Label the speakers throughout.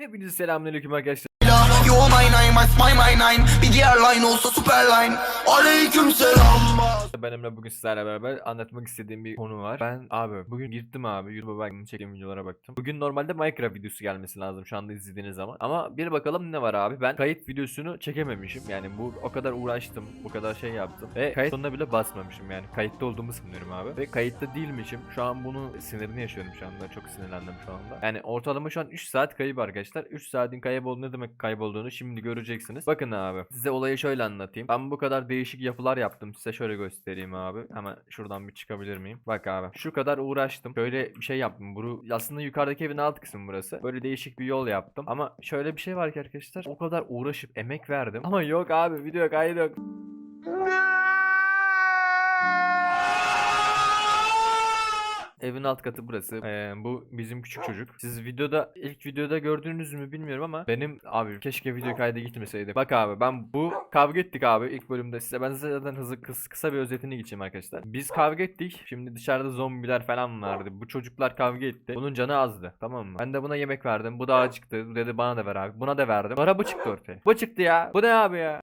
Speaker 1: Hepinize selamünaleyküm arkadaşlar.
Speaker 2: You my my my my nine. Bir diğer line olsa super line. Aleyküm selam
Speaker 1: Ben Emre bugün sizlerle beraber anlatmak istediğim bir konu var. Ben abi bugün girdim abi YouTube'a baktım çektiğim videolara baktım. Bugün normalde Minecraft videosu gelmesi lazım şu anda izlediğiniz zaman. Ama bir bakalım ne var abi. Ben kayıt videosunu çekememişim. Yani bu o kadar uğraştım, bu kadar şey yaptım. Ve kayıt sonuna bile basmamışım yani. Kayıtta olduğumu sanıyorum abi. Ve kayıtta değilmişim. Şu an bunu sinirini yaşıyorum şu anda. Çok sinirlendim şu anda. Yani ortalama şu an 3 saat kayıp arkadaşlar. 3 saatin kaybolduğu ne demek kaybolduğunu şimdi göreceksiniz. Bakın abi. Size olayı şöyle anlatayım. Ben bu kadar değişik yapılar yaptım. Size şöyle göstereyim abi. Hemen şuradan bir çıkabilir miyim? Bak abi. Şu kadar uğraştım. Şöyle bir şey yaptım. Bu aslında yukarıdaki evin alt kısmı burası. Böyle değişik bir yol yaptım. Ama şöyle bir şey var ki arkadaşlar. O kadar uğraşıp emek verdim. Ama yok abi. Video kaydı yok. Evin alt katı burası. Ee, bu bizim küçük çocuk. Siz videoda ilk videoda gördüğünüz mü bilmiyorum ama benim abi keşke video kaydı gitmeseydi. Bak abi ben bu kavga ettik abi ilk bölümde size ben size zaten hızlı kıs- kısa bir özetini geçeyim arkadaşlar. Biz kavga ettik. Şimdi dışarıda zombiler falan vardı. Bu çocuklar kavga etti. Bunun canı azdı. Tamam mı? Ben de buna yemek verdim. Bu da acıktı. Dedi bana da ver abi. Buna da verdim. Sonra bu çıktı ortaya. Bu çıktı ya. Bu ne abi ya?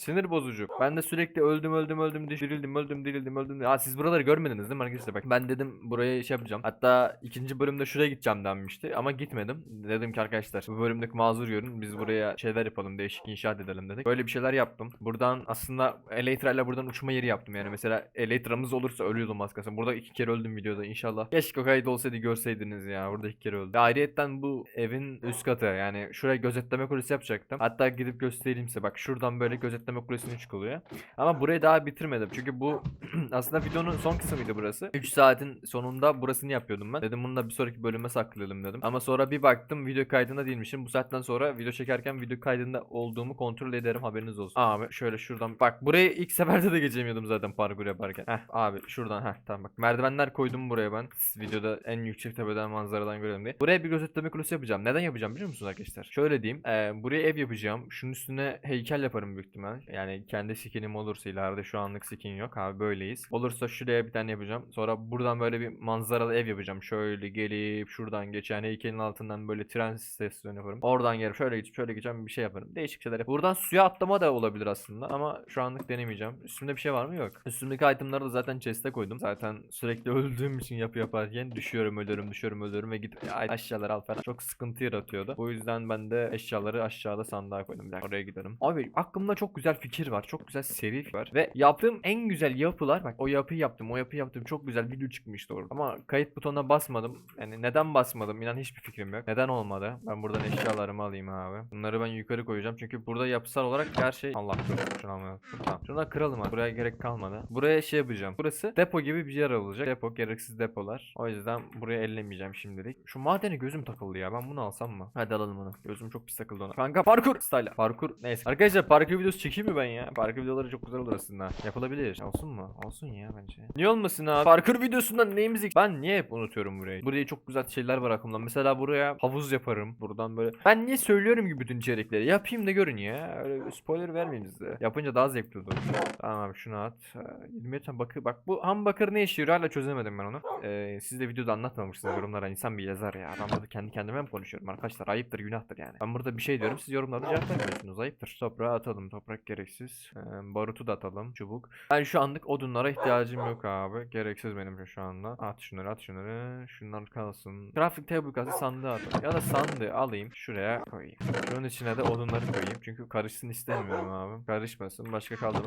Speaker 1: Sinir bozucu. Ben de sürekli öldüm öldüm öldüm dirildim öldüm dirildim öldüm. Aa siz buraları görmediniz değil mi arkadaşlar? Bak ben dedim buraya şey yapacağım. Hatta ikinci bölümde şuraya gideceğim denmişti ama gitmedim. Dedim ki arkadaşlar bu bölümdeki mazur görün. Biz buraya şeyler yapalım değişik inşaat edelim dedik. Böyle bir şeyler yaptım. Buradan aslında Elytra ile buradan uçma yeri yaptım yani. Mesela Elytra'mız olursa ölüyordum az. Burada iki kere öldüm videoda inşallah. Keşke kayıt olsaydı görseydiniz ya. Burada iki kere öldüm. Ve Ayrıyetten bu evin üst katı yani şuraya gözetleme kulesi yapacaktım. Hatta gidip göstereyim size. Bak şuradan böyle gözetleme kulesine çıkılıyor. Ama burayı daha bitirmedim. Çünkü bu aslında videonun son kısmıydı burası. 3 saatin sonunda burasını yapıyordum ben. Dedim bunu da bir sonraki bölüme saklayalım dedim. Ama sonra bir baktım video kaydında değilmişim. Bu saatten sonra video çekerken video kaydında olduğumu kontrol ederim haberiniz olsun. Abi şöyle şuradan bak burayı ilk seferde de geçemiyordum zaten parkur yaparken. Heh abi şuradan heh tamam bak merdivenler koydum buraya ben. Siz videoda en yüksek tepeden manzaradan görelim diye. Buraya bir gözetleme kulesi yapacağım. Neden yapacağım biliyor musunuz arkadaşlar? Şöyle diyeyim. eee, buraya ev yapacağım. Şunun üstüne heykel yaparım büyük ihtimal. Yani kendi skinim olursa ileride şu anlık skin yok abi böyleyiz. Olursa şuraya bir tane yapacağım. Sonra buradan böyle bir manzaralı ev yapacağım. Şöyle gelip şuradan geçen heykelin altından böyle tren istasyonu yaparım. Oradan gelip şöyle geçip şöyle geçeceğim bir şey yaparım. Değişik şeyler yaparım. Buradan suya atlama da olabilir aslında ama şu anlık denemeyeceğim. Üstümde bir şey var mı? Yok. Üstümdeki itemları da zaten chest'e koydum. Zaten sürekli öldüğüm için yapı yaparken düşüyorum ölüyorum düşüyorum ölüyorum ve gidip aşağıları al falan. Çok sıkıntı yaratıyordu. Bu yüzden ben de eşyaları aşağıda sandığa koydum. Bir dakika oraya gidelim. Abi aklımda çok güzel fikir var. Çok güzel seri var. Ve yaptığım en güzel yapılar bak o yapıyı yaptım o yapıyı yaptım çok güzel video çıkmıştı orada. Ama kayıt butonuna basmadım. Yani neden basmadım inan hiçbir fikrim yok. Neden olmadı? Ben buradan eşyalarımı alayım abi. Bunları ben yukarı koyacağım. Çünkü burada yapısal olarak her şey Allah korusun. Şunu almayalım. Tamam. Şunu da kıralım abi. Buraya gerek kalmadı. Buraya şey yapacağım. Burası depo gibi bir yer olacak. Depo gereksiz depolar. O yüzden buraya ellemeyeceğim şimdilik. Şu madene gözüm takıldı ya. Ben bunu alsam mı? Hadi alalım onu. Gözüm çok pis takıldı ona. Kanka parkur style. Parkur neyse. Arkadaşlar parkur videosu çekeyim mi ben ya? Parkur videoları çok güzel olur aslında. Yapılabilir. Olsun mu? Olsun ya bence. Niye olmasın abi? Parkur videosundan neyimiz eksik? Ben niye hep unutuyorum burayı? Buraya çok güzel şeyler var aklımda. Mesela buraya havuz yaparım. Buradan böyle. Ben niye söylüyorum ki bütün içerikleri? Yapayım da görün ya. Öyle spoiler vermeyin size. Yapınca daha zevkli olur. Tamam abi şunu at. Ee, 27 tane. Bak bu ham bakır ne yarıyor hala çözemedim ben onu. Ee, siz de videoda anlatmamışsınız yorumlara. insan bir yazar ya. Ben burada kendi kendime mi konuşuyorum arkadaşlar? Ayıptır günahtır yani. Ben burada bir şey diyorum siz yorumlarda cevap vermiyorsunuz. Ayıptır. Toprağa atalım. Toprak gereksiz. Ee, barutu da atalım. Çubuk. Ben şu anlık odunlara ihtiyacım yok abi. Gereksiz benim şu anda. At şunları at şunları. Şunlar kalsın. Crafting table kalsın sandığa atalım. Ya da sandığı alayım. Şuraya koyayım. Şunun içine de odunları koyayım. Çünkü karışsın istemiyorum abi. Karışmasın. Başka kaldı mı.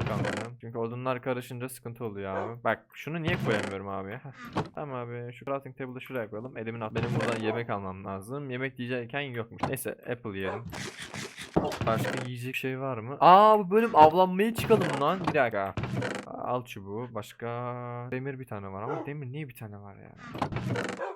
Speaker 1: Çünkü odunlar karışınca sıkıntı oluyor abi. Bak şunu niye koyamıyorum abi ya? Tamam abi şu crafting table'ı şuraya koyalım. Elimin alt. Benim buradan yemek almam lazım. Yemek diyecekken yokmuş. Neyse apple yiyelim. Başka yiyecek şey var mı? Aa bu bölüm avlanmaya çıkalım lan. Bir dakika. Al çubuğu. Başka demir bir tane var ama demir niye bir tane var ya?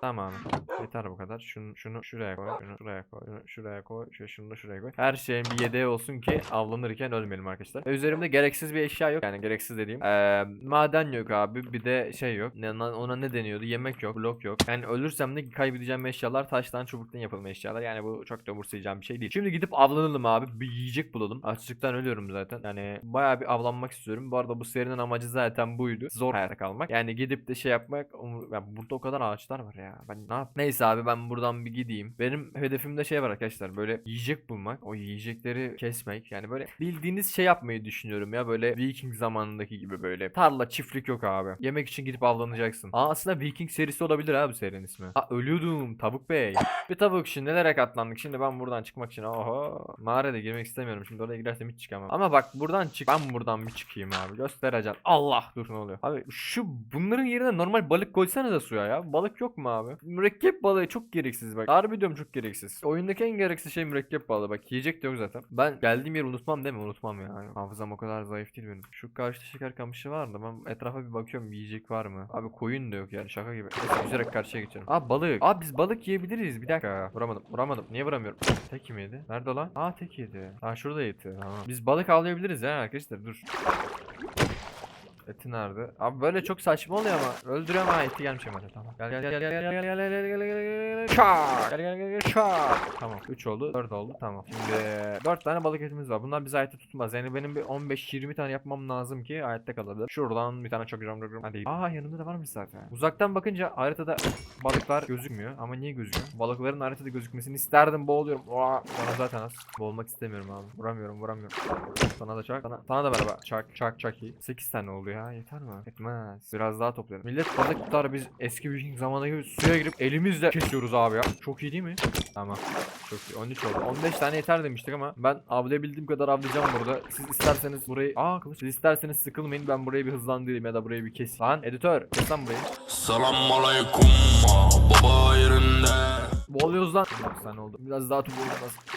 Speaker 1: Tamam. Yeter bu kadar. Şunu şunu şuraya koy. Şunu şuraya koy. Şunu şuraya koy. Şunu, şunu da şuraya koy. Her şeyin bir yedeği olsun ki avlanırken ölmeyelim arkadaşlar. Ve üzerimde gereksiz bir eşya yok. Yani gereksiz dediğim. Ee, maden yok abi. Bir de şey yok. Ona ne deniyordu? Yemek yok. Blok yok. Yani ölürsem de kaybedeceğim eşyalar taştan çubuktan yapılma eşyalar. Yani bu çok da umursayacağım bir şey değil. Şimdi gidip avlanalım abi. Bir yiyecek bulalım. Açlıktan ölüyorum zaten. Yani bayağı bir avlanmak istiyorum. Bu arada bu serinin amacı amacı zaten buydu. Zor hayatta kalmak. Yani gidip de şey yapmak. umur- Ya burada o kadar ağaçlar var ya. Ben ne yap? Neyse abi ben buradan bir gideyim. Benim hedefimde şey var arkadaşlar. Böyle yiyecek bulmak. O yiyecekleri kesmek. Yani böyle bildiğiniz şey yapmayı düşünüyorum ya. Böyle Viking zamanındaki gibi böyle. Tarla çiftlik yok abi. Yemek için gidip avlanacaksın. Aa aslında Viking serisi olabilir abi serinin ismi. Aa ölüyordum tavuk bey. Bir tavuk şimdi nelere katlandık. Şimdi ben buradan çıkmak için oho. Mağaraya girmek istemiyorum. Şimdi oraya girersem hiç çıkamam. Ama bak buradan çık. Ben buradan bir çıkayım abi. Göstereceğim. Allah dur ne oluyor. Abi şu bunların yerine normal balık koysanıza suya ya. Balık yok mu abi? Mürekkep balığı çok gereksiz bak. Harbi diyorum çok gereksiz. Oyundaki en gereksiz şey mürekkep balığı. Bak yiyecek de yok zaten. Ben geldiğim yeri unutmam değil mi? Unutmam ya. Hafızam o kadar zayıf değil benim. Şu karşıda şeker kamışı var da ben etrafa bir bakıyorum yiyecek var mı? Abi koyun da yok yani şaka gibi. Neyse yüzerek karşıya geçelim. Aa balık. Aa biz balık yiyebiliriz. Bir dakika. Vuramadım. Vuramadım. Niye vuramıyorum? Tek mi yedi? Nerede lan? Aa tek yedi. Aa şurada yedi. Tamam. Biz balık avlayabiliriz ya arkadaşlar. Dur. Eti nerede? Abi böyle çok saçma oluyor ama. Öldürüyorum ha eti gelmiş hemen. Tamam. Gel gel gel gel gel gel gel gel gel gel gel gel Şak! Gel gel gel gel şak! Tamam 3 oldu 4 oldu tamam. Şimdi 4 tane balık etimiz var. Bunlar bizi hayatta tutmaz. Yani benim bir 15-20 tane yapmam lazım ki hayatta kalabilir. Şuradan bir tane çok gram gram. Hadi. Aa yanında da varmış zaten. Uzaktan bakınca haritada balıklar gözükmüyor. Ama niye gözüküyor? Balıkların haritada gözükmesini isterdim boğuluyorum. Oha, bana zaten az. Boğulmak istemiyorum abi. Vuramıyorum vuramıyorum. Sana da çak. Sana, sana da merhaba. Çak çak çak iyi. 8 tane oldu ya. Yeter mi? Etmez. Biraz daha toplayalım. Millet balık tutar biz eski Viking zamanı gibi suya girip elimizle kesiyoruz abi ya. Çok iyi değil mi? Tamam. Çok iyi. 13 oldu. 15 tane yeter demiştik ama ben avlayabildiğim kadar avlayacağım burada. Siz isterseniz burayı... Aa kılıç. Siz isterseniz sıkılmayın ben burayı bir hızlandırayım ya da burayı bir kes. Lan editör kes lan burayı.
Speaker 2: Selam aleyküm baba yerinde
Speaker 1: Boğuluyoruz lan. 9 tane oldu. Biraz daha lazım.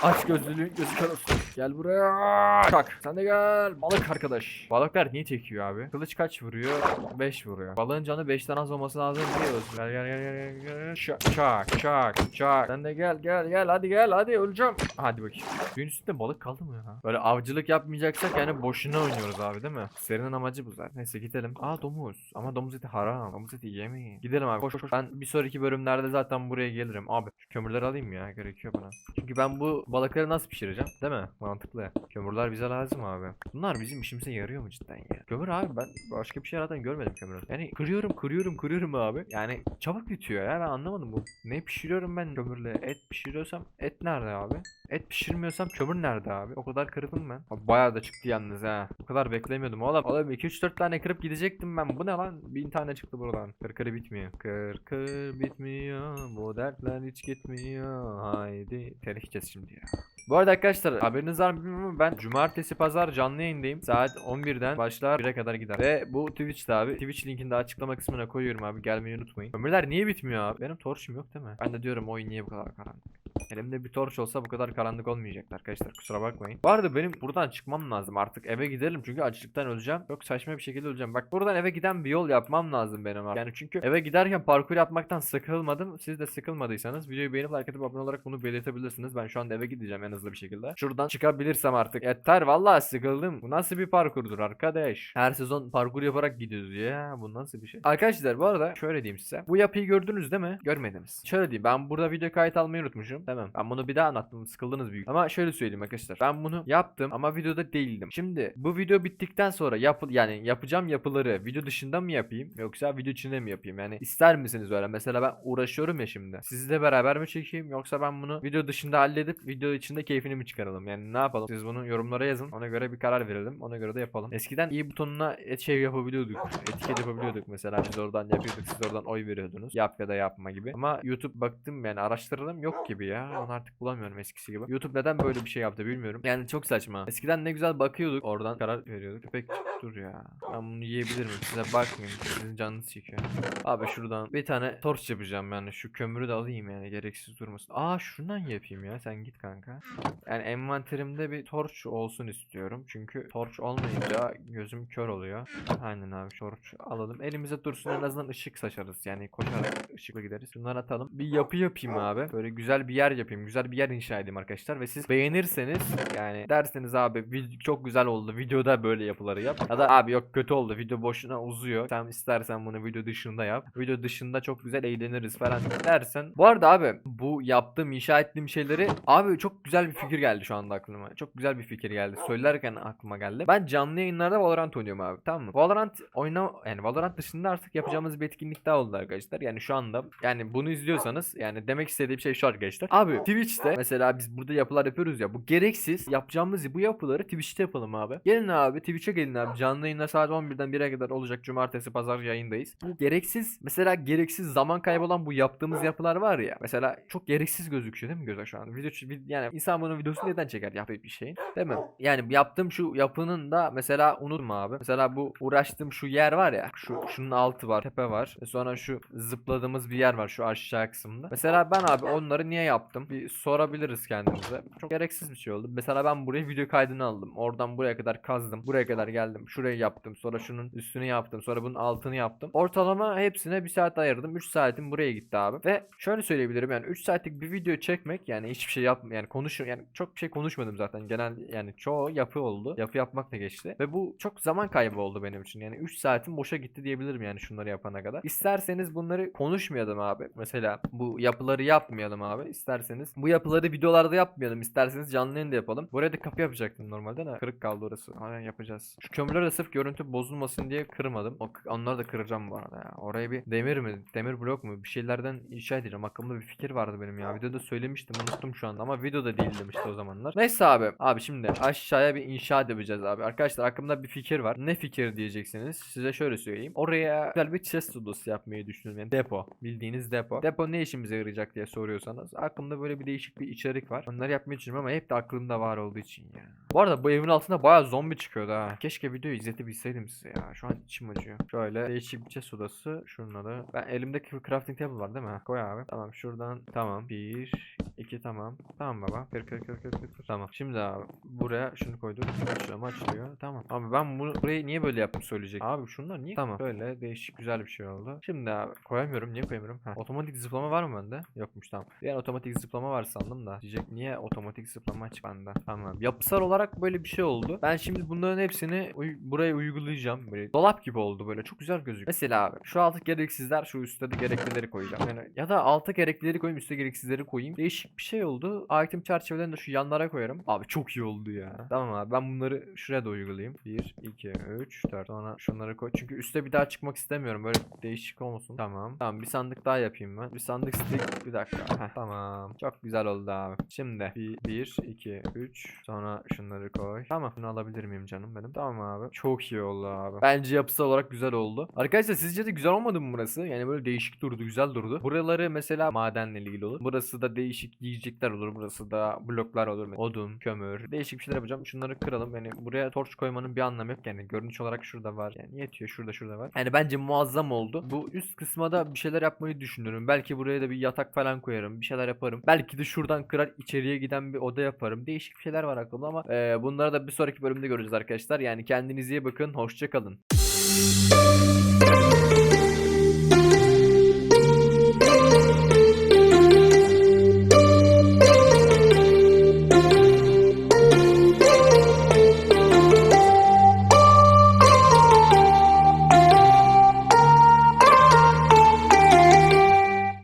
Speaker 1: Aç gözlülüğün gözü kör olsun. Gel buraya. Çak. Sen de gel. Balık arkadaş. Balıklar niye çekiyor abi? Kılıç kaç vuruyor? 5 vuruyor. Balığın canı 5'ten az olması lazım diyoruz. Gel gel gel gel gel. Şak çak çak çak. Sen de gel gel gel hadi gel hadi öleceğim. Hadi bakayım. Suyun üstünde balık kaldı mı ya? Böyle avcılık yapmayacaksak yani boşuna oynuyoruz abi değil mi? Serinin amacı bu zaten. Neyse gidelim. Aa domuz. Ama domuz eti haram. Domuz eti yemeyin. Gidelim abi. Koş. koş. Ben bir sonraki bölümlerde zaten buraya gelirim. Abi şu kömürleri alayım ya. Gerekiyor bana. Çünkü ben bu balıkları nasıl pişireceğim? Değil mi? Mantıklı. Kömürler bize lazım abi. Bunlar bizim işimize yarıyor mu cidden ya? Kömür abi ben başka bir şey zaten görmedim kömürü. Yani kırıyorum kırıyorum kırıyorum abi. Yani çabuk bitiyor ya ben anlamadım bu. Ne pişiriyorum ben kömürle? Et pişiriyorsam et nerede abi? Et pişirmiyorsam kömür nerede abi? O kadar kırdım ben. Abi bayağı da çıktı yalnız ha. O kadar beklemiyordum oğlum. Oğlum 2-3-4 tane kırıp gidecektim ben. Bu ne lan? Bin tane çıktı buradan. Kır kırı bitmiyor. Kır kır bitmiyor. Bu dertler hiç gitmiyor. Haydi. Telif yiyeceğiz şimdi ya. Bu arada arkadaşlar haberiniz var mı bilmiyorum ama ben cumartesi pazar canlı yayındayım. Saat 11'den başlar 1'e kadar gider. Ve bu Twitch'te abi. Twitch linkini de açıklama kısmına koyuyorum abi. Gelmeyi unutmayın. Ömürler niye bitmiyor abi? Benim torçum yok değil mi? Ben de diyorum oyun niye bu kadar karanlık? Elimde bir torç olsa bu kadar karanlık olmayacaktı arkadaşlar kusura bakmayın. Bu arada benim buradan çıkmam lazım artık eve gidelim çünkü açlıktan öleceğim. Çok saçma bir şekilde öleceğim. Bak buradan eve giden bir yol yapmam lazım benim artık. Yani çünkü eve giderken parkur yapmaktan sıkılmadım. Siz de sıkılmadıysanız videoyu beğenip like atıp abone olarak bunu belirtebilirsiniz. Ben şu anda eve gideceğim en hızlı bir şekilde. Şuradan çıkabilirsem artık. Yeter vallahi sıkıldım. Bu nasıl bir parkurdur arkadaş? Her sezon parkur yaparak gidiyoruz ya. Bu nasıl bir şey? Arkadaşlar bu arada şöyle diyeyim size. Bu yapıyı gördünüz değil mi? Görmediniz. Şöyle diyeyim ben burada video kayıt almayı unutmuşum. Tamam. Ben bunu bir daha anlattım. Sıkıldınız büyük. Ama şöyle söyleyeyim arkadaşlar. Ben bunu yaptım ama videoda değildim. Şimdi bu video bittikten sonra yapı yani yapacağım yapıları video dışında mı yapayım yoksa video içinde mi yapayım? Yani ister misiniz öyle? Mesela ben uğraşıyorum ya şimdi. Sizle beraber mi çekeyim yoksa ben bunu video dışında halledip video içinde keyfini mi çıkaralım? Yani ne yapalım? Siz bunu yorumlara yazın. Ona göre bir karar verelim. Ona göre de yapalım. Eskiden iyi butonuna et şey yapabiliyorduk. Etiket yapabiliyorduk mesela. Biz oradan yapıyorduk. Siz oradan oy veriyordunuz. Yap ya da yapma gibi. Ama YouTube baktım yani araştırdım yok gibi ya. Onu artık bulamıyorum eskisi gibi. YouTube neden böyle bir şey yaptı bilmiyorum. Yani çok saçma. Eskiden ne güzel bakıyorduk. Oradan karar veriyorduk. Köpek dur ya. Ben bunu yiyebilir miyim? Size bakmayayım. Sizin canınız çekiyor. Abi şuradan bir tane torç yapacağım yani. Şu kömürü de alayım yani. Gereksiz durmasın. Aa şundan yapayım ya. Sen git kanka. Yani envanterimde bir torç olsun istiyorum. Çünkü torç olmayınca gözüm kör oluyor. Aynen abi torç alalım. Elimize dursun en azından ışık saçarız. Yani koşarak ışıkla gideriz. Bunları atalım. Bir yapı yapayım abi. Böyle güzel bir yer yapayım. Güzel bir yer inşa edeyim arkadaşlar. Ve siz beğenirseniz yani derseniz abi çok güzel oldu. Videoda böyle yapıları yap. Ya da abi yok kötü oldu. Video boşuna uzuyor. Sen istersen bunu video dışında yap. Video dışında çok güzel eğleniriz falan dersen. Bu arada abi bu yaptığım inşa ettiğim şeyleri abi çok güzel bir fikir geldi şu anda aklıma. Çok güzel bir fikir geldi. Söylerken aklıma geldi. Ben canlı yayınlarda Valorant oynuyorum abi tamam mı? Valorant oyna yani Valorant dışında artık yapacağımız bir etkinlik daha oldu arkadaşlar. Yani şu anda yani bunu izliyorsanız yani demek istediğim şey şu arkadaşlar. Abi Twitch'te mesela biz burada yapılar yapıyoruz ya bu gereksiz yapacağımız bu yapıları Twitch'te yapalım abi. Gelin abi Twitch'e gelin abi. Canlı yayınlar saat 11'den 1'e kadar olacak. Cumartesi pazar yayındayız. Bu gereksiz mesela gereksiz zaman kaybı olan bu yaptığımız yapılar var ya. Mesela çok gereksiz gözüküyor değil mi göze şu an? Video vid- yani insan bunun videosunu neden çeker yaptığı bir şeyin? Değil mi? Yani yaptığım şu yapının da mesela unutma abi. Mesela bu uğraştığım şu yer var ya. Şu şunun altı var, tepe var. Ve sonra şu zıpladığımız bir yer var şu aşağı kısmında. Mesela ben abi onları niye yaptım? Bir sorabiliriz kendimize. Çok gereksiz bir şey oldu. Mesela ben buraya video kaydını aldım. Oradan buraya kadar kazdım. Buraya kadar geldim. Şurayı yaptım. Sonra şunun üstünü yaptım. Sonra bunun altını yaptım. Ortalama hepsine bir saat ayırdım. 3 saatim buraya gitti abi. Ve şöyle söyleyebilirim yani 3 saatlik bir video çekmek yani hiçbir şey yap yani konuş yani çok şey konuşmadım zaten. Genel yani çoğu yapı oldu. Yapı yapmakla geçti. Ve bu çok zaman kaybı oldu benim için. Yani 3 saatim boşa gitti diyebilirim yani şunları yapana kadar. İsterseniz bunları konuşmayalım abi. Mesela bu yapıları yapmayalım abi. İsterseniz bu yapıları videolarda yapmayalım. İsterseniz canlı yayında yapalım. Buraya da kapı yapacaktım normalde de kırık kaldı orası. Aynen yapacağız. Şu kömürleri de sırf görüntü bozulmasın diye kırmadım. O, onları da kıracağım bu arada ya. Oraya bir demir mi? Demir blok mu? Bir şeylerden inşa edeceğim. Aklımda bir fikir vardı benim ya. Videoda söylemiştim. Unuttum şu anda ama videoda değildim işte o zamanlar. Neyse abi. Abi şimdi aşağıya bir inşaat yapacağız abi. Arkadaşlar aklımda bir fikir var. Ne fikir diyeceksiniz? Size şöyle söyleyeyim. Oraya güzel bir chest odası yapmayı düşünüyorum. Yani depo. Bildiğiniz depo. Depo ne işimize yarayacak diye soruyorsanız. Aklımda böyle bir değişik bir içerik var. Onları yapmayı düşünüyorum ama hep de aklımda var olduğu için ya. Bu arada bu evin altında bayağı zombi çıkıyordu ha. Keşke videoyu izletebilseydim size ya. Şu an içim acıyor. Şöyle değişik bir chest odası. Şununla da. Ben elimde crafting table var değil mi? Koy abi. Tamam şuradan. Tamam. Bir. iki tamam. Tamam baba. Kır kır kır kır kır. Tamam. Şimdi abi buraya şunu koyduk. Açılıyor mu? açılıyor. Tamam. Abi ben bunu burayı niye böyle yaptım söyleyecek. Abi şunlar niye? Tamam. Böyle değişik güzel bir şey oldu. Şimdi abi koyamıyorum. Niye koyamıyorum? Ha. Otomatik zıplama var mı bende? Yokmuş tamam. Bir an otomatik zıplama var sandım da. Diyecek niye otomatik zıplama açık bende? Tamam. Yapısal olarak böyle bir şey oldu. Ben şimdi bunların hepsini buraya uygulayacağım. Böyle dolap gibi oldu böyle. Çok güzel gözüküyor. Mesela abi şu altı gereksizler şu üstte de gereklileri koyacağım. Yani ya da alta gereklileri koyayım üstte gereksizleri koyayım. Değişik bir şey oldu. Item çerçevelerini de şu yanlara koyarım. Abi çok iyi oldu ya. Tamam abi ben bunları şuraya da uygulayayım. 1, 2, 3, 4. Sonra şunları koy. Çünkü üste bir daha çıkmak istemiyorum. Böyle değişik olmasın. Tamam. Tamam bir sandık daha yapayım ben. Bir sandık stick. Bir dakika. Heh, tamam. Çok güzel oldu abi. Şimdi 1, 2, 3. Sonra şunları koy. Tamam. Bunu alabilir miyim canım benim? Tamam abi. Çok iyi oldu abi. Bence yapısal olarak güzel oldu. Arkadaşlar sizce de güzel olmadı mı burası? Yani böyle değişik durdu. Güzel durdu. Buraları mesela madenle ilgili olur. Burası da değişik yiyecekler olur. Burası da bloklar olur. Odun, kömür. Değişik bir şeyler yapacağım. Şunları kıralım. Yani buraya torç koymanın bir anlamı yok. Yani görünüş olarak şurada var. Yani yetiyor. Şurada şurada var. Yani bence muazzam oldu. Bu üst kısma da bir şeyler yapmayı düşünüyorum. Belki buraya da bir yatak falan koyarım. Bir şeyler yaparım. Belki de şuradan kırar içeriye giden bir oda yaparım. Değişik bir şeyler var aklımda ama eee, bunları da bir sonraki bölümde göreceğiz arkadaşlar. Yani kendinize iyi bakın. Hoşça kalın.